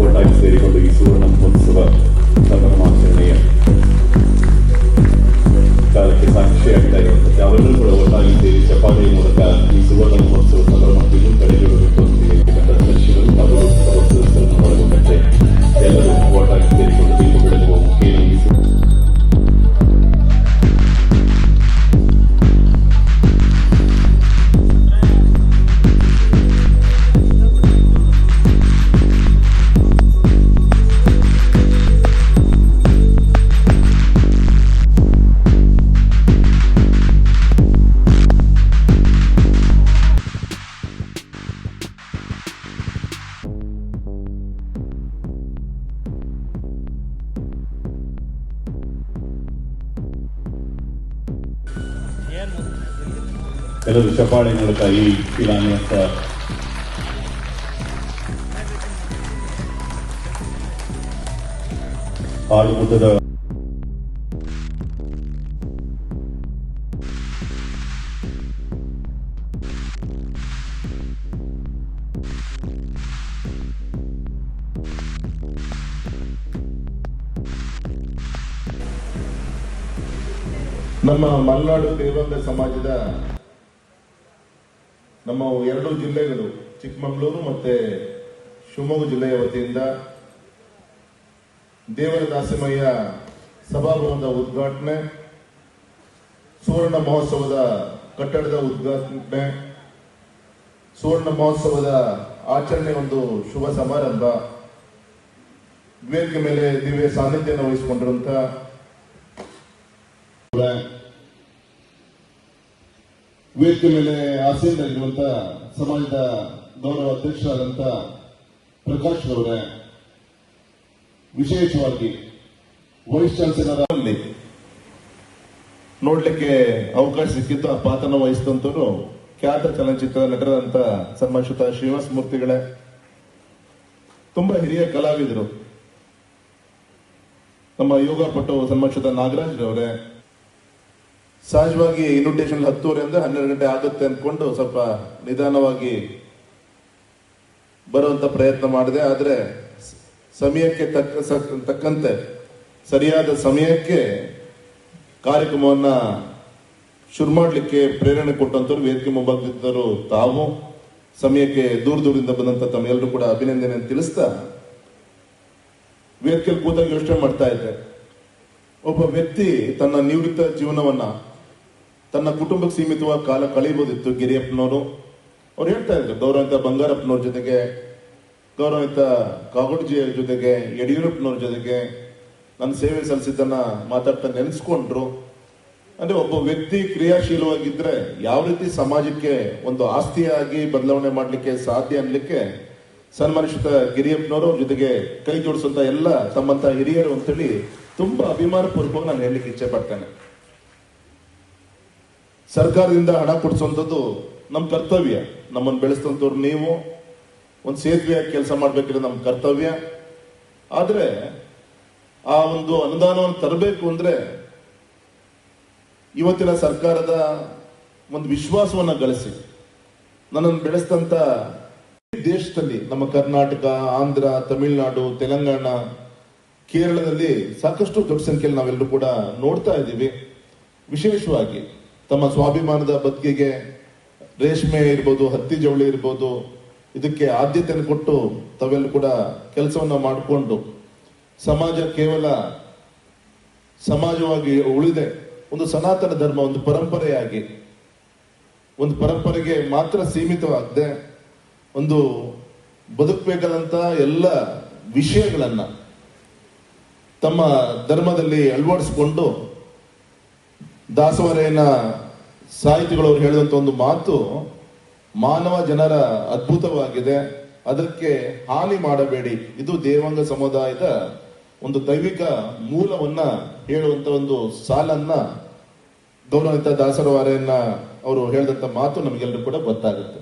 ಒಟ್ಟಾಗಿ ಸೇರಿಕೊಂಡು ಈ ಸುವರ್ಣ ಮಹೋತ್ಸವ ಸಂಭ್ರಮಾಚರಣೆಯ ಕಾಲಕ್ಕೆ ಸಾಕ್ಷಿಯಾಗ್ತಾ ಇರುವಂತಹ ಅವರೆಲ್ಲರೂ ಕೂಡ ಒಟ್ಟಾಗಿ ಎಲ್ಲರೂ ಚಪಾಳಿ ಮೂಲಕ ಈ ಶಿಲಾನ್ಯಾಸ ಹಾಡು ನಮ್ಮ ಮಲೆನಾಡು ದೇವಾಂಗ ಸಮಾಜದ ನಮ್ಮ ಎರಡು ಜಿಲ್ಲೆಗಳು, ಚಿಕ್ಕಮಗಳೂರು ಮತ್ತೆ ಶಿವಮೊಗ್ಗ ಜಿಲ್ಲೆಯ ವತಿಯಿಂದ ದೇವರ ದಾಸಿಮಯ್ಯ ಸಭಾಭವನದ ಉದ್ಘಾಟನೆ, ಸುವರ್ಣ ಮಹೋತ್ಸವದ ಕಟ್ಟಡದ ಉದ್ಘಾಟನೆ, ಸುವರ್ಣ ಮಹೋತ್ಸವದ ಆಚರಣೆ ಒಂದು ಶುಭ ಸಮಾರಂಭ, ವೇದಿಕೆ ಮೇಲೆ ದಿವ್ಯ ಸಾನ್ನಿಧ್ಯವನ್ನು ವಹಿಸಿಕೊಂಡಿರುವಂತ ವೇದಿಕೆ ಮೇಲೆ ಆಸೀನರಾಗಿರುವಂತ ಸಮಾಜದ ಗೌರವ ಅಧ್ಯಕ್ಷರಾದಂತ ಪ್ರಕಾಶ್ ಅವರೇ, ವಿಶೇಷವಾಗಿ ವೈಸ್ ಚಾನ್ಸಲರ್ ಅಲ್ಲಿ ನೋಡ್ಲಿಕ್ಕೆ ಅವಕಾಶ ಸಿಕ್ಕಿದ್ದು ಆ ಪಾತ್ರನ ವಹಿಸಿದಂತವರು ಖ್ಯಾತ ಚಲನಚಿತ್ರ ನಟರಾದಂತ ಸನ್ಮಾನಿತ ಶ್ರೀನಿವಾಸ ಮೂರ್ತಿಗಳೇ. ತುಂಬಾ ಹಿರಿಯ ಕಲಾವಿದರು. ನಮ್ಮ ಯೋಗ ಪಟ್ಟು ಸನ್ಮಾನಿತ ನಾಗರಾಜ್ ಅವರೇ ಸಹಜವಾಗಿ ಇನ್ವಿಟೇಷನ್ ಹತ್ತುವರೆಯಿಂದ ಹನ್ನೆರಡು ಗಂಟೆ ಆಗುತ್ತೆ ಅಂದ್ಕೊಂಡು ಸ್ವಲ್ಪ ನಿಧಾನವಾಗಿ ಬರುವಂತ ಪ್ರಯತ್ನ ಮಾಡಿದೆ. ಆದ್ರೆ ಸಮಯಕ್ಕೆ ತಕ್ಕ ತಕ್ಕಂತೆ ಸರಿಯಾದ ಸಮಯಕ್ಕೆ ಕಾರ್ಯಕ್ರಮವನ್ನ ಶುರು ಮಾಡಲಿಕ್ಕೆ ಪ್ರೇರಣೆ ಕೊಟ್ಟಂತವ್ರು ವೇದಿಕೆ ಮುಂಭಾಗದಿದ್ದರು ತಾವು. ಸಮಯಕ್ಕೆ ದೂರ ದೂರದಿಂದ ಬಂದಂತ ತಮ್ಮೆಲ್ಲರೂ ಕೂಡ ಅಭಿನಂದನೆ ತಿಳಿಸ್ತಾ ವೇದಿಕೆಯಲ್ಲಿ ಕೂತಾಗ ಯೋಚನೆ ಮಾಡ್ತಾ ಇದ್ದೆ. ಒಬ್ಬ ವ್ಯಕ್ತಿ ತನ್ನ ನಿವೃತ್ತ ಜೀವನವನ್ನ ತನ್ನ ಕುಟುಂಬಕ್ಕೆ ಸೀಮಿತವಾಗಿ ಕಾಲ ಕಳೀಬೋದಿತ್ತು ಗಿರಿಯಪ್ಪನವರು. ಅವ್ರು ಹೇಳ್ತಾ ಇದ್ರು ಗೌರವಿತ ಬಂಗಾರಪ್ಪನವ್ರ ಜೊತೆಗೆ ಗೌರವಿತ ಕಾಗೋಡ್ಜಿಯ ಜೊತೆಗೆ, ಯಡಿಯೂರಪ್ಪನವ್ರ ಜೊತೆಗೆ ನನ್ನ ಸೇವೆ ಸಲ್ಲಿಸಿದ್ದನ್ನ ಮಾತಾಡ್ತಾ ನೆನೆಸ್ಕೊಂಡ್ರು. ಅಂದ್ರೆ ಒಬ್ಬ ವ್ಯಕ್ತಿ ಕ್ರಿಯಾಶೀಲವಾಗಿದ್ರೆ ಯಾವ ರೀತಿ ಸಮಾಜಕ್ಕೆ ಒಂದು ಆಸ್ತಿಯಾಗಿ ಬದಲಾವಣೆ ಮಾಡಲಿಕ್ಕೆ ಸಾಧ್ಯ ಅನ್ಲಿಕ್ಕೆ ಸನ್ಮಾನಿಸಿದ ಗಿರಿಯಪ್ಪನವರು ಜೊತೆಗೆ ಕೈ ಜೋಡಿಸುವಂತ ಎಲ್ಲ ತಮ್ಮಂತ ಹಿರಿಯರು ಅಂತೇಳಿ ತುಂಬಾ ಅಭಿಮಾನ ಪೂರ್ವಕವಾಗಿ ನಾನು ಹೇಳಲಿಕ್ಕೆ ಇಚ್ಛೆ ಪಡ್ತೇನೆ. ಸರ್ಕಾರದಿಂದ ಹಣ ಕೊಡಿಸುವಂಥದ್ದು ನಮ್ಮ ಕರ್ತವ್ಯ. ನಮ್ಮನ್ನು ಬೆಳೆಸಿದಂಥವ್ರು ನೀವು. ಒಂದು ಸೇತುವೆ ಕೆಲಸ ಮಾಡಬೇಕಿರೋ ನಮ್ಮ ಕರ್ತವ್ಯ. ಆದರೆ ಆ ಒಂದು ಅನುದಾನವನ್ನು ತರಬೇಕು ಅಂದರೆ ಇವತ್ತಿನ ಸರ್ಕಾರದ ಒಂದು ವಿಶ್ವಾಸವನ್ನು ಗಳಿಸಿ. ನನ್ನನ್ನು ಬೆಳೆಸ್ತಂಥ ದೇಶದಲ್ಲಿ ನಮ್ಮ ಕರ್ನಾಟಕ, ಆಂಧ್ರ, ತಮಿಳುನಾಡು, ತೆಲಂಗಾಣ, ಕೇರಳದಲ್ಲಿ ಸಾಕಷ್ಟು ದೊಡ್ಡ ಸಂಖ್ಯೆಯಲ್ಲಿ ನಾವೆಲ್ಲರೂ ಕೂಡ ನೋಡ್ತಾ ಇದ್ದೀವಿ. ವಿಶೇಷವಾಗಿ ತಮ್ಮ ಸ್ವಾಭಿಮಾನದ ಬದುಕಿಗೆ ರೇಷ್ಮೆ ಇರ್ಬೋದು, ಹತ್ತಿ ಜವಳಿ ಇರ್ಬೋದು, ಇದಕ್ಕೆ ಆದ್ಯತೆಯನ್ನು ಕೊಟ್ಟು ತಾವೆಲ್ಲ ಕೂಡ ಕೆಲಸವನ್ನ ಮಾಡಿಕೊಂಡು ಸಮಾಜ ಕೇವಲ ಸಮಾಜವಾಗಿ ಉಳಿದೆ. ಒಂದು ಸನಾತನ ಧರ್ಮ, ಒಂದು ಪರಂಪರೆಯಾಗಿ, ಒಂದು ಪರಂಪರೆಗೆ ಮಾತ್ರ ಸೀಮಿತವಾಗದೆ, ಒಂದು ಬದುಕಬೇಕಾದಂಥ ಎಲ್ಲ ವಿಷಯಗಳನ್ನ ತಮ್ಮ ಧರ್ಮದಲ್ಲಿ ಅಳವಡಿಸಿಕೊಂಡು ದಾಸವರೇನ ಸಾಹಿತಿಗಳವರು ಹೇಳಿದಂತ ಒಂದು ಮಾತು ಮಾನವ ಜನರ ಅದ್ಭುತವಾಗಿದೆ. ಅದಕ್ಕೆ ಹಾನಿ ಮಾಡಬೇಡಿ. ಇದು ದೇವಾಂಗ ಸಮುದಾಯದ ಒಂದು ದೈವಿಕ ಮೂಲವನ್ನ ಹೇಳುವಂತ ಒಂದು ಸಾಲನ್ನ ಗೌರವಿತ ದಾಸರವಾರೆಯನ್ನ ಅವರು ಹೇಳಿದಂತ ಮಾತು ನಮಗೆಲ್ಲರೂ ಕೂಡ ಗೊತ್ತಾಗುತ್ತೆ.